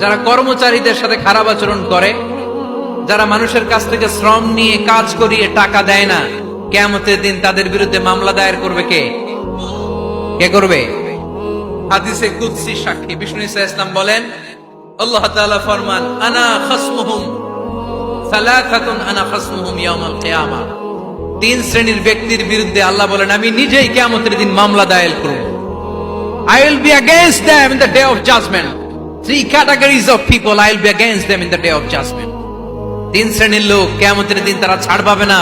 যারা কর্মচারীদের সাথে খারাপ আচরণ করে, যারা মানুষের কাছ থেকে শ্রম নিয়ে কাজ করিয়ে টাকা দেয় না কেমতের দিন তাদের বিরুদ্ধে মামলা দায়ের করবে কে? কে করবে? হাদিসে কুদসি সাক্ষী। বিষ্ণু ইসা ইসলাম বলেন, আল্লাহ তাআলা ফরমান, আনা খাসমুহুম সালাসাতুন আনা খাসমুহুম ইয়াউমাল কিয়ামা। তিন শ্রেণির ব্যক্তির বিরুদ্ধে আল্লাহ বলেন, আমি নিজেই কিয়ামতের দিন মামলা দায়ের করব। I will be against them in the day of judgment. Categories of people I will be against them in the day of judgment. তিন শ্রেণির লোক কেমতের দিন তারা ছাড় পাবে না।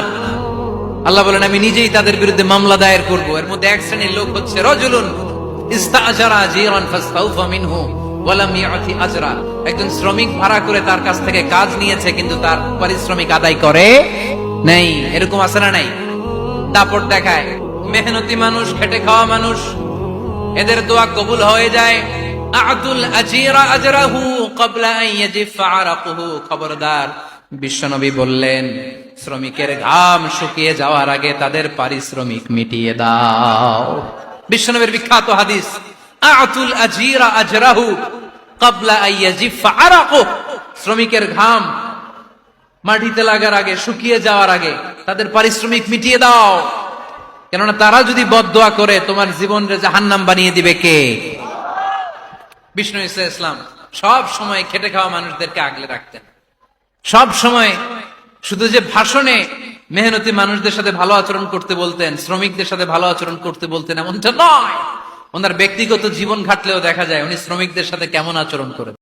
আল্লাহ বলেন, আমি নিজেই তাদের বিরুদ্ধে মামলা দায়ের করব। এর মধ্যে এক শ্রেণির লোক হচ্ছে রজুলুন। ইস্তাজারা জিরান ফাস্তাউফা মিনহু ওয়ালাম ইয়াতি আজরা। একজন শ্রমিক ভাড়া করে তার কাছ থেকে কাজ নিয়েছে, কিন্তু তার পারিশ্রমিক আদায় করে নেই। এরকম আছে না নাই? দাপট দেখায়। মেহনতি মানুষ, খেটে খাওয়া মানুষ। এদের দোয়া কবুল হয়ে যায়। আতুল আজিরা আজরাহু ইয়াজিফা আরাকুহু। খবরদার, বিশ্বনবী বললেন, শ্রমিকের ঘাম শুকিয়ে যাওয়ার আগে তাদের পারিশ্রমিক মিটিয়ে দাও। বিশ্বনবীর বিখ্যাত হাদিস আতুল আজিরা আজরাহু ক্বাবলা আন ইয়াজিফা আরাকুহু। শ্রমিকের ঘাম মাটিতে লাগার আগে, শুকিয়ে যাওয়ার আগে তাদের পারিশ্রমিক মিটিয়ে দাও। কেননা তারা যদি বদদোয়া করে, তোমার জীবনরে জাহান্নাম বানিয়ে দিবে কে? বিষ্ণু ইসা ইসলাম সব সময় খেটে খাওয়া মানুষদেরকে আগলে রাখতেন। সব সময় শুধু যে ভাষণে মেহনতি মানুষদের সাথে ভালো আচরণ করতে বলতেন, শ্রমিকদের সাথে ভালো আচরণ করতে বলতেন, এমনটা নয়। ওনার ব্যক্তিগত জীবন ঘাটলেও দেখা যায় উনি শ্রমিকদের সাথে কেমন আচরণ করে